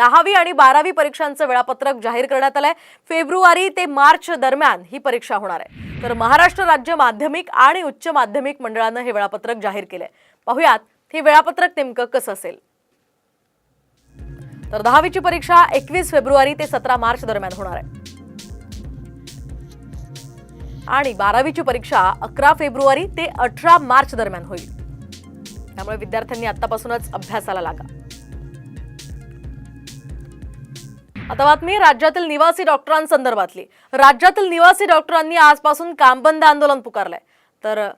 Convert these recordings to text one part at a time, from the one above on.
दहावी आणि बारावी परीक्षांचं वेळापत्रक जाहीर करण्यात आलंय. फेब्रुवारी ते मार्च दरम्यान ही परीक्षा होणार आहे. तर महाराष्ट्र राज्य माध्यमिक आणि उच्च माध्यमिक मंडळानं हे वेळापत्रक जाहीर केलंय. पाहुयात हे वेळापत्रक नेमकं कसं असेल? तर दहावीची परीक्षा एकवीस फेब्रुवारी ते सतरा मार्च दरम्यान होणार आहे. आणि बारावीची परीक्षा अकरा फेब्रुवारी ते अठरा मार्च दरम्यान होईल. त्यामुळे विद्यार्थ्यांनी आतापासूनच अभ्यासाला लागा. आता बातमी राज्यातील निवासी डॉक्टरांसंदर्भातली. राज्यातील निवासी डॉक्टरांनी आजपासून कामबंद आंदोलन पुकारलंय. तर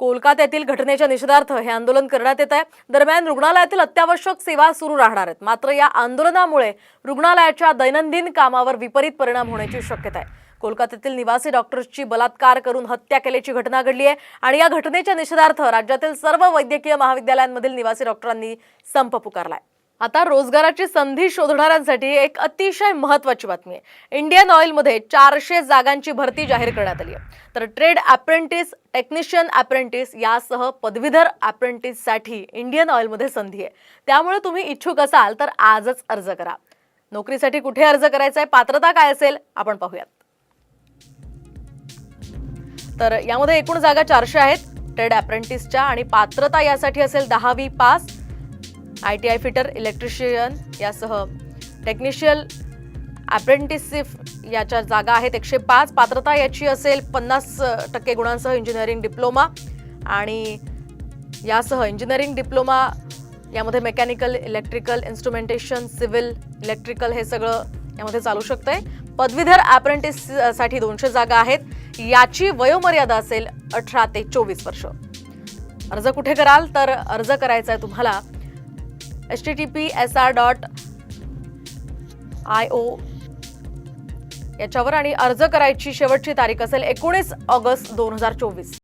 कोलकात्यातील घटनेच्या निषेधार्थ हे आंदोलन करण्यात येत आहे. दरम्यान रुग्णालयातील अत्यावश्यक सेवा सुरू राहणार आहेत. मात्र या आंदोलनामुळे रुग्णालयाच्या दैनंदिन कामावर विपरीत परिणाम होण्याची शक्यता आहे. कोलकात्यातील निवासी डॉक्टर्सची बलात्कार करून हत्या केल्याची घटना घडली आहे आणि या घटनेच्या निषेधार्थ राज्यातील सर्व वैद्यकीय महाविद्यालयांमधील निवासी डॉक्टरांनी संप पुकारलाय. आता रोजगाराची संधी शोधणाऱ्यांसाठी एक अतिशय महत्वाची बातमी आहे. इंडियन ऑइलमध्ये चारशे जागांची भरती जाहीर करण्यात आली आहे. तर ट्रेड अप्रेंटिस टेक्निशियन अप्रेंटिस यासह पदवीधर अप्रेंटिससाठी इंडियन ऑइलमध्ये संधी आहे. त्यामुळे तुम्ही इच्छुक असाल तर आजच अर्ज करा. नोकरीसाठी कुठे अर्ज करायचा आहे पात्रता काय असेल? आपण पाहूयात. तर यामध्ये एकूण जागा चारशे आहेत. ट्रेड अप्रेंटिसच्या आणि पात्रता यासाठी असेल दहावी pass. I T I fitter electrician यासह टेक्निशियल अप्रेंटिसिफ याच्या जागा आहेत. एकशे पाच पात्रता याची असेल पन्नास टक्के गुणांसह इंजिनिअरिंग डिप्लोमा आणि यासह इंजिनिअरिंग डिप्लोमा यामध्ये mechanical electrical instrumentation civil electrical हे सगळं यामध्ये चालू शकतंय. पदवीधर अप्रेंटिससाठी दोनशे जागा आहेत. याची वयोमर्यादा असेल अठरा ते चोवीस वर्ष. अर्ज कुठे कराल? तर अर्ज करायचा आहे तुम्हाला. H T T P S R dot I O याच्यावर आणि अर्ज करायची शेवटची तारीख असेल एकोणीस ऑगस्ट दोन हजार चोवीस.